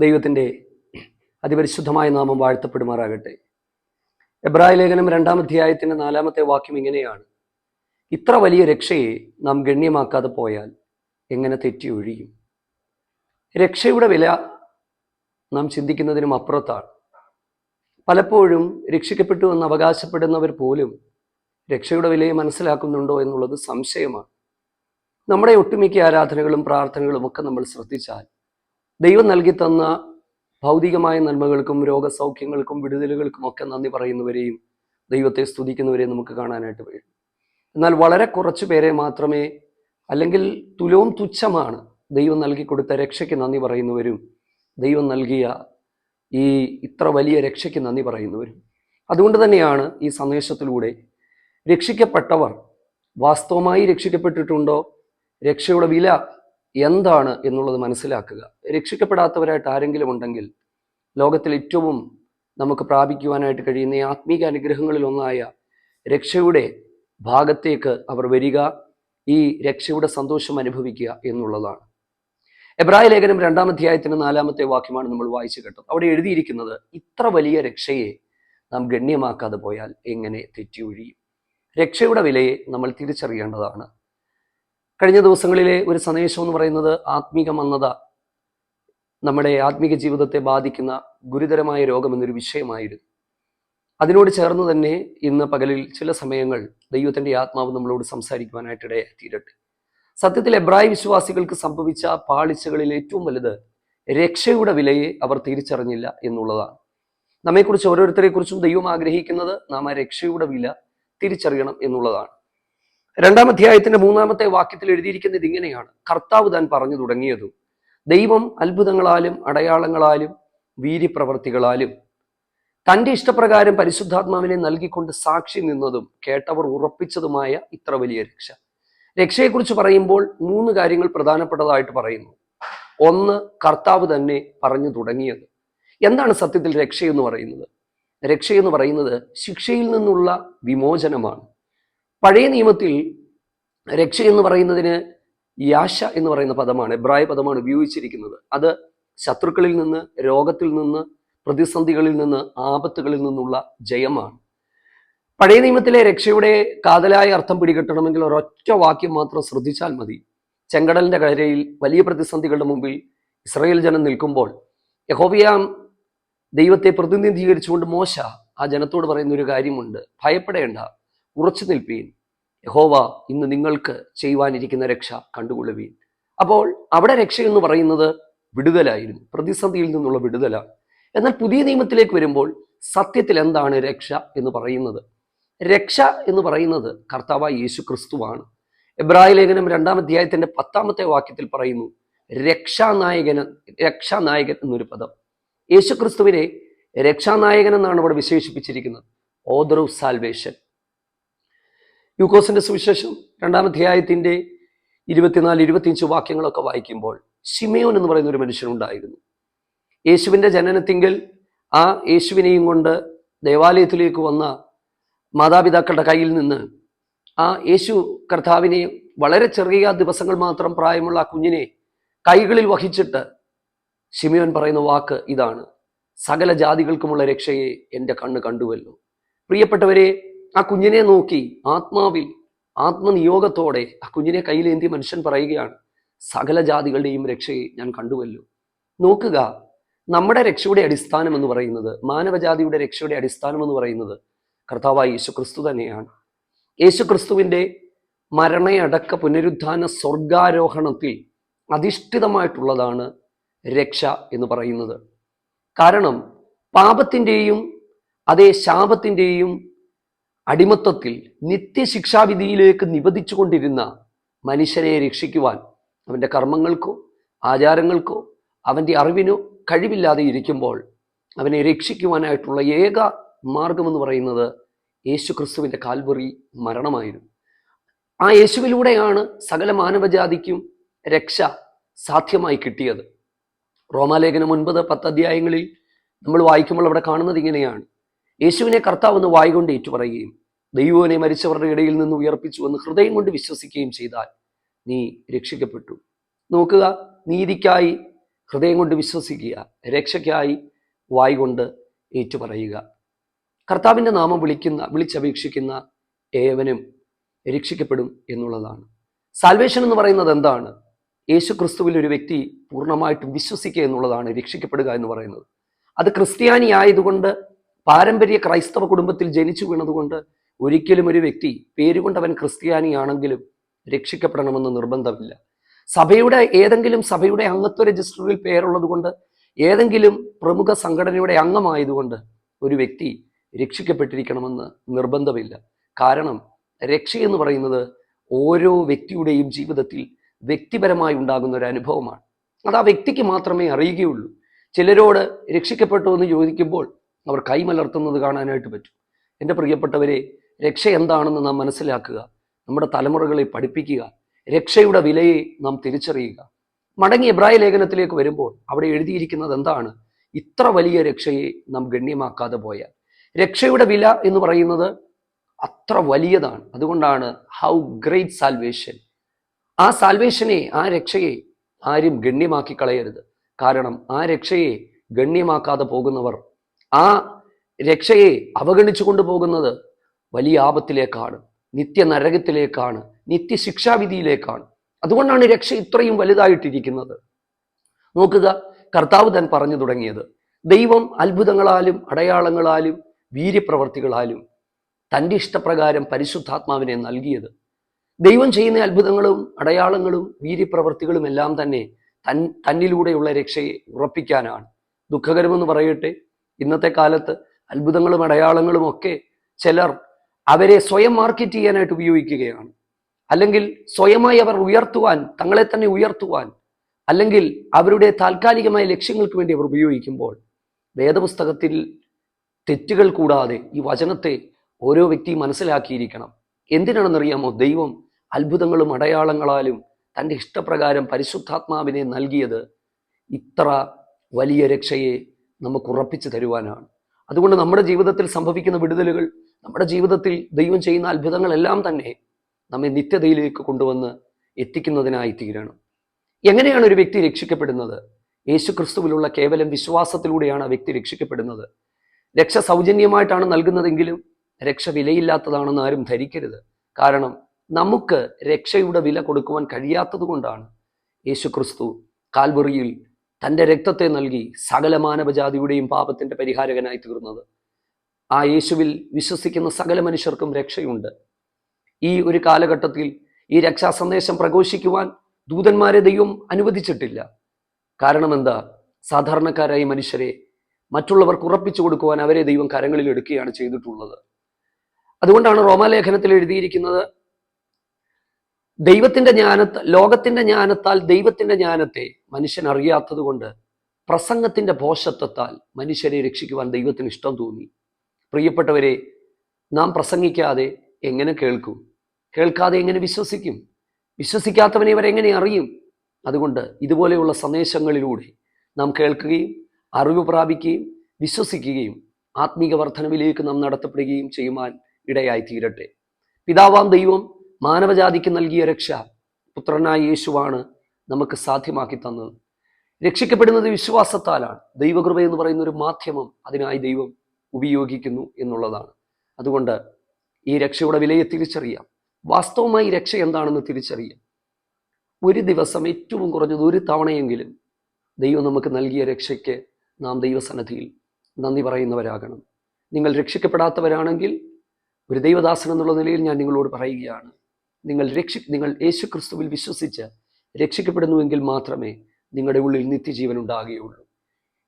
ദൈവത്തിന്റെ അതിപരിശുദ്ധമായ നാമം വാഴ്ത്തപ്പെടുമാറാകട്ടെ. എബ്രായ ലേഖനം രണ്ടാം അധ്യായത്തിന്റെ നാലാമത്തെ വാക്യം ഇങ്ങനെയാണ്. ഇത്ര വലിയ രക്ഷയെ നാം ഗണ്യമാക്കാതെ പോയാൽ എങ്ങനെ തെറ്റി ഒഴിയും? രക്ഷയുടെ വില നാം ചിന്തിക്കുന്നതിനും അപ്പുറത്താണ്. പലപ്പോഴും രക്ഷിക്കപ്പെട്ടു എന്ന് അവകാശപ്പെടുന്നവർ പോലും രക്ഷയുടെ വിലയെ മനസ്സിലാക്കുന്നുണ്ടോ എന്നുള്ളത് സംശയമാണ്. നമ്മുടെ ഒട്ടുമിക്ക ആരാധനകളും പ്രാർത്ഥനകളും ഒക്കെ നമ്മൾ ശ്രദ്ധിച്ചാൽ ദൈവം നൽകി തന്ന ഭൗതികമായ നന്മകൾക്കും രോഗസൗഖ്യങ്ങൾക്കും വിടുതലുകൾക്കും ഒക്കെ നന്ദി പറയുന്നവരെയും ദൈവത്തെ സ്തുതിക്കുന്നവരെയും നമുക്ക് കാണാനായിട്ട് കഴിയും. എന്നാൽ വളരെ കുറച്ചു പേരെ മാത്രമേ അല്ലെങ്കിൽ തുലവും തുച്ഛമാണ് ദൈവം നൽകി കൊടുത്ത രക്ഷയ്ക്ക് നന്ദി പറയുന്നവരും ദൈവം നൽകിയ ഈ ഇത്ര വലിയ രക്ഷയ്ക്ക് നന്ദി പറയുന്നവരും. അതുകൊണ്ട് തന്നെയാണ് ഈ സന്ദേശത്തിലൂടെ രക്ഷിക്കപ്പെട്ടവർ വാസ്തവമായി രക്ഷിക്കപ്പെട്ടിട്ടുണ്ടോ? രക്ഷയുടെ വില എന്താണ് എന്നുള്ളത് മനസ്സിലാക്കുക. രക്ഷിക്കപ്പെടാത്തവരായിട്ട് ആരെങ്കിലും ഉണ്ടെങ്കിൽ ലോകത്തിൽ ഏറ്റവും നമുക്ക് പ്രാപിക്കുവാനായിട്ട് കഴിയുന്ന ആത്മീക അനുഗ്രഹങ്ങളിൽ ഒന്നായ രക്ഷയുടെ ഭാഗത്തേക്ക് അവർ വരിക ഈ രക്ഷയുടെ സന്തോഷം അനുഭവിക്കുക എന്നുള്ളതാണ്. എബ്രായ ലേഖനം രണ്ടാം അധ്യായത്തിന്റെ നാലാമത്തെ വാക്യമാണ് നമ്മൾ വായിച്ചു കേട്ടത്. അവിടെ എഴുതിയിരിക്കുന്നത് ഇത്ര വലിയ രക്ഷയെ നാം ഗണ്യമാക്കാതെ പോയാൽ എങ്ങനെ തെറ്റി ഒഴിയും രക്ഷയുടെ വിലയെ നമ്മൾ തിരിച്ചറിയേണ്ടതാണ്. കഴിഞ്ഞ ദിവസങ്ങളിലെ ഒരു സന്ദേശം എന്ന് പറയുന്നത് ആത്മീക മന്ദത നമ്മുടെ ആത്മീക ജീവിതത്തെ ബാധിക്കുന്ന ഗുരുതരമായ രോഗമെന്നൊരു വിഷയമായിരുന്നു. അതിനോട് ചേർന്ന് തന്നെ ഇന്ന് പകലിൽ ചില സമയങ്ങൾ ദൈവത്തിന്റെ ആത്മാവ് നമ്മളോട് സംസാരിക്കുവാനായിട്ട് ഇടയായിത്തീരട്ടെ സത്യത്തിൽ എബ്രായ വിശ്വാസികൾക്ക് സംഭവിച്ച പാളിച്ചകളിൽ ഏറ്റവും വലുത് രക്ഷയുടെ വിലയെ അവർ തിരിച്ചറിഞ്ഞില്ല എന്നുള്ളതാണ്. നമ്മെക്കുറിച്ച് ഓരോരുത്തരെ കുറിച്ചും ദൈവം ആഗ്രഹിക്കുന്നത് നാം ആ രക്ഷയുടെ വില തിരിച്ചറിയണം എന്നുള്ളതാണ്. രണ്ടാം അധ്യായത്തിന്റെ മൂന്നാമത്തെ വാക്യത്തിൽ എഴുതിയിരിക്കുന്നത് ഇങ്ങനെയാണ്. കർത്താവ് താൻ പറഞ്ഞു തുടങ്ങിയതും ദൈവം അത്ഭുതങ്ങളാലും അടയാളങ്ങളാലും വീര്യപ്രവർത്തികളാലും തന്റെ ഇഷ്ടപ്രകാരം പരിശുദ്ധാത്മാവിനെ നൽകിക്കൊണ്ട് സാക്ഷി നിന്നതും കേട്ടവർ ഉറപ്പിച്ചതുമായ ഇത്ര വലിയ രക്ഷ. രക്ഷയെക്കുറിച്ച് പറയുമ്പോൾ മൂന്ന് കാര്യങ്ങൾ പ്രധാനപ്പെട്ടതായിട്ട് പറയുന്നു. ഒന്ന് കർത്താവ് തന്നെ പറഞ്ഞു തുടങ്ങിയത്. എന്താണ് സത്യത്തിൽ രക്ഷയെന്ന് പറയുന്നത്? രക്ഷയെന്ന് പറയുന്നത് ശിക്ഷയിൽ നിന്നുള്ള വിമോചനമാണ്. പഴയ നിയമത്തിൽ രക്ഷ എന്ന് പറയുന്നതിന് യാശ എന്ന് പറയുന്ന പദമാണ് എബ്രായ പദമാണ് ഉപയോഗിച്ചിരിക്കുന്നത്. അത് ശത്രുക്കളിൽ നിന്ന് രോഗത്തിൽ നിന്ന് പ്രതിസന്ധികളിൽ നിന്ന് ആപത്തുകളിൽ നിന്നുള്ള ജയമാണ്. പഴയ നിയമത്തിലെ രക്ഷയുടെ കാതലായ അർത്ഥം പിടികിട്ടണമെങ്കിൽ ഒരൊറ്റ വാക്യം മാത്രം ശ്രദ്ധിച്ചാൽ മതി. ചെങ്കടലിന്റെ കരയിൽ വലിയ പ്രതിസന്ധികളുടെ മുമ്പിൽ ഇസ്രയേൽ ജനം നിൽക്കുമ്പോൾ യഹോവയാം ദൈവത്തെ പ്രതിനിധീകരിച്ചുകൊണ്ട് മോശ ആ ജനത്തോട് പറയുന്ന ഒരു കാര്യമുണ്ട്. ഭയപ്പെടേണ്ട. ഉറച്ചു നിൽപ്പീൻ. യഹോവ ഇന്ന് നിങ്ങൾക്ക് ചെയ്യുവാനിരിക്കുന്ന രക്ഷ കണ്ടുകൊള്ളുവീൻ. അപ്പോൾ അവിടെ രക്ഷ എന്ന് പറയുന്നത് വിടുതലായിരുന്നു. പ്രതിസന്ധിയിൽ നിന്നുള്ള വിടുതലാണ് എന്നാൽ പുതിയ നിയമത്തിലേക്ക് വരുമ്പോൾ സത്യത്തിൽ എന്താണ് രക്ഷ എന്ന് പറയുന്നത്? രക്ഷ എന്ന് പറയുന്നത് കർത്താവ് യേശു ക്രിസ്തുവാണ് എബ്രായ ലേഖനം രണ്ടാം അധ്യായത്തിന്റെ പത്താമത്തെ വാക്യത്തിൽ പറയുന്നു രക്ഷാനായകൻ രക്ഷാനായകൻ എന്നൊരു പദം. യേശു ക്രിസ്തുവിനെ രക്ഷാനായകൻ എന്നാണ് ഇവിടെ വിശേഷിപ്പിച്ചിരിക്കുന്നത്. Author of salvation. യൂക്കോസിന്റെ സുവിശേഷം രണ്ടാം അധ്യായത്തിന്റെ ഇരുപത്തിനാല് ഇരുപത്തിയഞ്ച് വാക്യങ്ങളൊക്കെ വായിക്കുമ്പോൾ ഷിമയോൻ എന്ന് പറയുന്ന ഒരു മനുഷ്യനുണ്ടായിരുന്നു യേശുവിന്റെ ജനനത്തിങ്കിൽ ആ യേശുവിനെയും കൊണ്ട് ദേവാലയത്തിലേക്ക് വന്ന മാതാപിതാക്കളുടെ കയ്യിൽ നിന്ന് ആ യേശു കർത്താവിനെ വളരെ ചെറിയ ദിവസങ്ങൾ മാത്രം പ്രായമുള്ള ആ കുഞ്ഞിനെ കൈകളിൽ വഹിച്ചിട്ട് ഷിമിയോൻ പറയുന്ന വാക്ക് ഇതാണ്. സകല ജാതികൾക്കുമുള്ള രക്ഷയെ എന്റെ കണ്ണ് കണ്ടുവല്ലോ. പ്രിയപ്പെട്ടവരെ ആ കുഞ്ഞിനെ നോക്കി ആത്മാവിൽ ആത്മനിയോഗത്തോടെ ആ കുഞ്ഞിനെ കയ്യിലേന്തി മനുഷ്യൻ പറയുകയാണ് സകല ജാതികളുടെയും രക്ഷയെ ഞാൻ കണ്ടുവല്ലോ. നോക്കുക നമ്മുടെ രക്ഷയുടെ അടിസ്ഥാനം എന്ന് പറയുന്നത് മാനവജാതിയുടെ രക്ഷയുടെ അടിസ്ഥാനം എന്ന് പറയുന്നത് കർത്താവായ യേശു ക്രിസ്തു തന്നെയാണ്. യേശു ക്രിസ്തുവിന്റെ മരണയടക്ക പുനരുദ്ധാന സ്വർഗാരോഹണത്തിൽ അധിഷ്ഠിതമായിട്ടുള്ളതാണ് രക്ഷ എന്ന് പറയുന്നത്. കാരണം പാപത്തിന്റെയും അതേ ശാപത്തിന്റെയും അടിമത്വത്തിൽ നിത്യശിക്ഷാവിധിയിലേക്ക് നിബന്ധിച്ചുകൊണ്ടിരുന്ന മനുഷ്യരെ രക്ഷിക്കുവാൻ അവന്റെ കർമ്മങ്ങൾക്കോ ആചാരങ്ങൾക്കോ അവന്റെ അറിവിനോ കഴിവില്ലാതെ ഇരിക്കുമ്പോൾ അവനെ രക്ഷിക്കുവാനായിട്ടുള്ള ഏക മാർഗമെന്ന് പറയുന്നത് യേശു ക്രിസ്തുവിന്റെ കാൽവറി മരണമായിരുന്നു. ആ യേശുവിലൂടെയാണ് സകല മാനവജാതിക്കും രക്ഷ സാധ്യമായി കിട്ടിയത്. റോമാലേഖനം ഒൻപത് പത്ത് അധ്യായങ്ങളിൽ നമ്മൾ വായിക്കുമ്പോൾ അവിടെ കാണുന്നത് ഇങ്ങനെയാണ്. യേശുവിനെ കർത്താവ് എന്ന് വായികൊണ്ട് ഏറ്റുപറയുകയും ദൈവവിനെ മരിച്ചവരുടെ ഇടയിൽ നിന്ന് ഉയർപ്പിച്ചു എന്ന് ഹൃദയം കൊണ്ട് വിശ്വസിക്കുകയും ചെയ്താൽ നീ രക്ഷിക്കപ്പെട്ടു. നോക്കുക നീതിക്കായി ഹൃദയം കൊണ്ട് വിശ്വസിക്കുക രക്ഷയ്ക്കായി വായികൊണ്ട് ഏറ്റുപറയുക. കർത്താവിന്റെ നാമം വിളിക്കുന്ന വിളിച്ചപേക്ഷിക്കുന്ന ഏവനും രക്ഷിക്കപ്പെടും എന്നുള്ളതാണ്. സാൽവേഷൻ എന്ന് പറയുന്നത് എന്താണ്? യേശു ക്രിസ്തുവിൽ ഒരു വ്യക്തി പൂർണമായിട്ടും വിശ്വസിക്കുക എന്നുള്ളതാണ് രക്ഷിക്കപ്പെടുക എന്ന് പറയുന്നത്. അത് ക്രിസ്ത്യാനി ആയതുകൊണ്ട് പാരമ്പര്യ ക്രൈസ്തവ കുടുംബത്തിൽ ജനിച്ചു വീണതുകൊണ്ട് ഒരിക്കലും ഒരു വ്യക്തി പേരുകൊണ്ട് അവൻ ക്രിസ്ത്യാനിയാണെങ്കിലും രക്ഷിക്കപ്പെടണമെന്ന് നിർബന്ധമില്ല. സഭയുടെ ഏതെങ്കിലും സഭയുടെ അംഗത്വ രജിസ്റ്ററിൽ പേരുള്ളത് കൊണ്ട് ഏതെങ്കിലും പ്രമുഖ സംഘടനയുടെ അംഗമായതുകൊണ്ട് ഒരു വ്യക്തി രക്ഷിക്കപ്പെട്ടിരിക്കണമെന്ന് നിർബന്ധമില്ല. കാരണം രക്ഷ എന്ന് പറയുന്നത് ഓരോ വ്യക്തിയുടെയും ജീവിതത്തിൽ വ്യക്തിപരമായി ഉണ്ടാകുന്ന ഒരു അനുഭവമാണ്. അത് ആ വ്യക്തിക്ക് മാത്രമേ അറിയുകയുള്ളൂ. ചിലരോട് രക്ഷിക്കപ്പെട്ടു എന്ന് ചോദിക്കുമ്പോൾ അവർ കൈമലർത്തുന്നത് കാണാനായിട്ട് പറ്റും. എന്റെ പ്രിയപ്പെട്ടവരെ രക്ഷ എന്താണെന്ന് നാം മനസ്സിലാക്കുക. നമ്മുടെ തലമുറകളെ പഠിപ്പിക്കുക. രക്ഷയുടെ വിലയെ നാം തിരിച്ചറിയുക. മടങ്ങി എബ്രായ ലേഖനത്തിലേക്ക് വരുമ്പോൾ അവിടെ എഴുതിയിരിക്കുന്നത് എന്താണ്? ഇത്ര വലിയ രക്ഷയെ നാം ഗണ്യമാക്കാതെ പോയാൽ. രക്ഷയുടെ വില എന്ന് പറയുന്നത് അത്ര വലിയതാണ്. അതുകൊണ്ടാണ് ഹൗ ഗ്രേറ്റ് സാൽവേഷൻ ആ സാൽവേഷനെ ആ രക്ഷയെ ആരും ഗണ്യമാക്കി കളയരുത്. കാരണം ആ രക്ഷയെ ഗണ്യമാക്കാതെ പോകുന്നവർ ആ രക്ഷയെ അവഗണിച്ചു കൊണ്ടുപോകുന്നത് വലിയ ആപത്തിലേക്കാണ് നിത്യ നരകത്തിലേക്കാണ് നിത്യശിക്ഷാവിധിയിലേക്കാണ്. അതുകൊണ്ടാണ് രക്ഷ ഇത്രയും വലുതായിട്ടിരിക്കുന്നത്. നോക്കുക കർത്താവ് താൻ പറഞ്ഞു തുടങ്ങിയത്. ദൈവം അത്ഭുതങ്ങളാലും അടയാളങ്ങളാലും വീര്യപ്രവർത്തികളാലും തന്റെ ഇഷ്ടപ്രകാരം പരിശുദ്ധാത്മാവിനെ നൽകിയത്. ദൈവം ചെയ്യുന്ന അത്ഭുതങ്ങളും അടയാളങ്ങളും വീര്യപ്രവർത്തികളും എല്ലാം തന്നെ തൻ തന്നിലൂടെയുള്ള രക്ഷയെ ഉറപ്പിക്കാനാണ്. ദുഃഖകരമെന്ന് പറയട്ടെ ഇന്നത്തെ കാലത്ത് അത്ഭുതങ്ങളും അടയാളങ്ങളും ഒക്കെ ചിലർ അവരെ സ്വയം മാർക്കറ്റ് ചെയ്യാനായിട്ട് ഉപയോഗിക്കുകയാണ്. അല്ലെങ്കിൽ സ്വയമായി അവർ ഉയർത്തുവാൻ തങ്ങളെ തന്നെ ഉയർത്തുവാൻ അല്ലെങ്കിൽ അവരുടെ താൽക്കാലികമായ ലക്ഷ്യങ്ങൾക്ക് വേണ്ടി അവർ ഉപയോഗിക്കുമ്പോൾ വേദപുസ്തകത്തിൽ തെറ്റുകൾ കൂടാതെ ഈ വചനത്തെ ഓരോ വ്യക്തിയും മനസ്സിലാക്കിയിരിക്കണം. എന്തിനാണെന്നറിയാമോ? ദൈവം അത്ഭുതങ്ങളും അടയാളങ്ങളാലും തന്റെ ഇഷ്ടപ്രകാരം പരിശുദ്ധാത്മാവിനെ നൽകിയത് ഇത്ര വലിയ രക്ഷയെ നമുക്ക് ഉറപ്പിച്ചു തരുവാനാണ്. അതുകൊണ്ട് നമ്മുടെ ജീവിതത്തിൽ സംഭവിക്കുന്ന വിടുതലുകൾ നമ്മുടെ ജീവിതത്തിൽ ദൈവം ചെയ്യുന്ന അത്ഭുതങ്ങളെല്ലാം തന്നെ നമ്മെ നിത്യതയിലേക്ക് കൊണ്ടുവന്ന് എത്തിക്കുന്നതിനായി തീരണം. എങ്ങനെയാണ് ഒരു വ്യക്തി രക്ഷിക്കപ്പെടുന്നത്? യേശു ക്രിസ്തുവിലുള്ള കേവലം വിശ്വാസത്തിലൂടെയാണ് ആ വ്യക്തി രക്ഷിക്കപ്പെടുന്നത്. രക്ഷ സൗജന്യമായിട്ടാണ് നൽകുന്നതെങ്കിലും രക്ഷ വിലയില്ലാത്തതാണെന്ന് ആരും ധരിക്കരുത്. കാരണം നമുക്ക് രക്ഷയുടെ വില കൊടുക്കുവാൻ കഴിയാത്തത് കൊണ്ടാണ് യേശു ക്രിസ്തു കാൽവറിയിൽ തന്റെ രക്തത്തെ നൽകി സകല മാനവജാതിയുടെയും പാപത്തിന്റെ പരിഹാരകനായി തീർന്നത്. ആ യേശുവിൽ വിശ്വസിക്കുന്ന സകല മനുഷ്യർക്കും രക്ഷയുണ്ട്. ഈ ഒരു കാലഘട്ടത്തിൽ ഈ രക്ഷാ സന്ദേശം പ്രഘോഷിക്കുവാൻ ദൂതന്മാരെ ദൈവം അനുവദിച്ചിട്ടില്ല. കാരണം എന്താ? സാധാരണക്കാരായ മനുഷ്യരെ മറ്റുള്ളവർക്ക് ഉറപ്പിച്ചു കൊടുക്കുവാൻ അവരെ ദൈവം കരങ്ങളിൽ എടുക്കുകയാണ് ചെയ്തിട്ടുള്ളത്. അതുകൊണ്ടാണ് റോമാലേഖനത്തിൽ എഴുതിയിരിക്കുന്നത് ദൈവത്തിന്റെ ജ്ഞാനത്താൽ ലോകത്തിന്റെ ജ്ഞാനത്താൽ ദൈവത്തിന്റെ ജ്ഞാനത്തെ മനുഷ്യൻ അറിയാത്തത് കൊണ്ട് പ്രസംഗത്തിന്റെ പോഷത്വത്താൽ മനുഷ്യരെ രക്ഷിക്കുവാൻ ദൈവത്തിന് ഇഷ്ടം തോന്നി. പ്രിയപ്പെട്ടവരെ നാം പ്രസംഗിക്കാതെ എങ്ങനെ കേൾക്കും? കേൾക്കാതെ എങ്ങനെ വിശ്വസിക്കും? വിശ്വസിക്കാത്തവനെ ഇവരെങ്ങനെ അറിയും? അതുകൊണ്ട് ഇതുപോലെയുള്ള സന്ദേശങ്ങളിലൂടെ നാം കേൾക്കുകയും അറിവ് പ്രാപിക്കുകയും വിശ്വസിക്കുകയും ആത്മീക വർധനവിലേക്ക് നാം നടത്തപ്പെടുകയും ചെയ്യുവാൻ ഇടയായി തീരട്ടെ. പിതാവാം ദൈവം മാനവജാതിക്ക് നൽകിയ രക്ഷ പുത്രനായ യേശുവാണ് നമുക്ക് സാധ്യമാക്കി തന്നത്. രക്ഷിക്കപ്പെടുന്നത് വിശ്വാസത്താലാണ്. ദൈവകൃപ എന്ന് പറയുന്ന ഒരു മാധ്യമം അതിനായി ദൈവം ഉപയോഗിക്കുന്നു എന്നുള്ളതാണ്. അതുകൊണ്ട് ഈ രക്ഷയുടെ വിലയെ തിരിച്ചറിയാം. വാസ്തവമായി രക്ഷ എന്താണെന്ന് തിരിച്ചറിയാം. ഒരു ദിവസം ഏറ്റവും കുറഞ്ഞത് ഒരു തവണയെങ്കിലും ദൈവം നമുക്ക് നൽകിയ രക്ഷയ്ക്ക് നാം ദൈവസന്നദ്ധിയിൽ നന്ദി പറയുന്നവരാകണം. നിങ്ങൾ രക്ഷിക്കപ്പെടാത്തവരാണെങ്കിൽ ഒരു ദൈവദാസൻ എന്നുള്ള നിലയിൽ ഞാൻ നിങ്ങളോട് പറയുകയാണ്. നിങ്ങൾ രക്ഷി നിങ്ങൾ യേശു ക്രിസ്തുവിൽ വിശ്വസിച്ച് രക്ഷിക്കപ്പെടുന്നുവെങ്കിൽ മാത്രമേ നിങ്ങളുടെ ഉള്ളിൽ നിത്യജീവൻ ഉണ്ടാകുകയുള്ളൂ.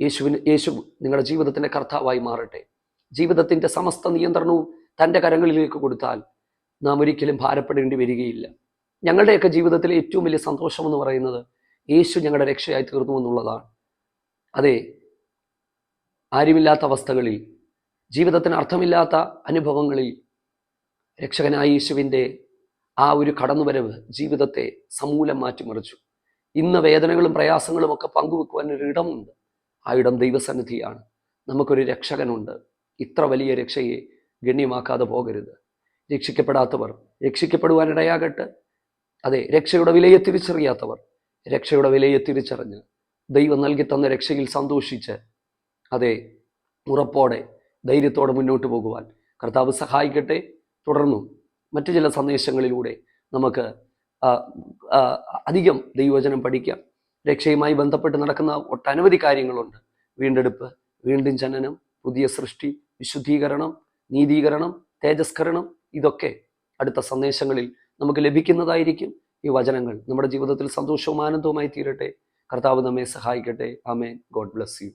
യേശുവിന് യേശു നിങ്ങളുടെ ജീവിതത്തിന്റെ കർത്താവായി മാറട്ടെ. ജീവിതത്തിന്റെ സമസ്ത നിയന്ത്രണവും തന്റെ കരങ്ങളിലേക്ക് കൊടുത്താൽ നാം ഒരിക്കലും ഭാരപ്പെടേണ്ടി വരികയില്ല. ഞങ്ങളുടെയൊക്കെ ജീവിതത്തിലെ ഏറ്റവും വലിയ സന്തോഷം എന്ന് പറയുന്നത് യേശു ഞങ്ങളുടെ രക്ഷയായി തീർന്നു എന്നുള്ളതാണ്. അതെ ആരുമില്ലാത്ത അവസ്ഥകളിൽ ജീവിതത്തിന് അർത്ഥമില്ലാത്ത അനുഭവങ്ങളിൽ രക്ഷകനായ യേശുവിന്റെ ആ ഒരു കടന്നുവരവ് ജീവിതത്തെ സമൂലം മാറ്റിമറിച്ചു. ഇന്ന് വേദനകളും പ്രയാസങ്ങളും ഒക്കെ പങ്കുവെക്കുവാൻ ഒരു ഇടമുണ്ട്. ആ ഇടം ദൈവസന്നിധിയാണ്. നമുക്കൊരു രക്ഷകനുണ്ട്. ഇത്ര വലിയ രക്ഷയെ ഗണ്യമാക്കാതെ പോകരുത്. രക്ഷിക്കപ്പെടാത്തവർ രക്ഷിക്കപ്പെടുവാനിടയാകട്ടെ. അതെ രക്ഷയുടെ വിലയെ തിരിച്ചറിയാത്തവർ രക്ഷയുടെ വിലയെ തിരിച്ചറിഞ്ഞ് ദൈവം നൽകി തന്ന രക്ഷയിൽ സന്തോഷിച്ച് അതെ ഉറപ്പോടെ ധൈര്യത്തോടെ മുന്നോട്ട് പോകുവാൻ കർത്താവ് സഹായിക്കട്ടെ. തുടർന്നും മറ്റു ചില സന്ദേശങ്ങളിലൂടെ നമുക്ക് അധികം ദൈവവചനം പഠിക്കാം. രക്ഷയുമായി ബന്ധപ്പെട്ട് നടക്കുന്ന ഒട്ടനവധി കാര്യങ്ങളുണ്ട്. വീണ്ടെടുപ്പ് വീണ്ടും ജനനം പുതിയ സൃഷ്ടി വിശുദ്ധീകരണം നീതീകരണം തേജസ്കരണം ഇതൊക്കെ അടുത്ത സന്ദേശങ്ങളിൽ നമുക്ക് ലഭിക്കുന്നതായിരിക്കും ഈ വചനങ്ങൾ. നമ്മുടെ ജീവിതത്തിൽ സന്തോഷവും ആനന്ദവുമായി തീരട്ടെ. കർത്താവ് നമ്മെ സഹായിക്കട്ടെ. ആമേൻ. God bless you.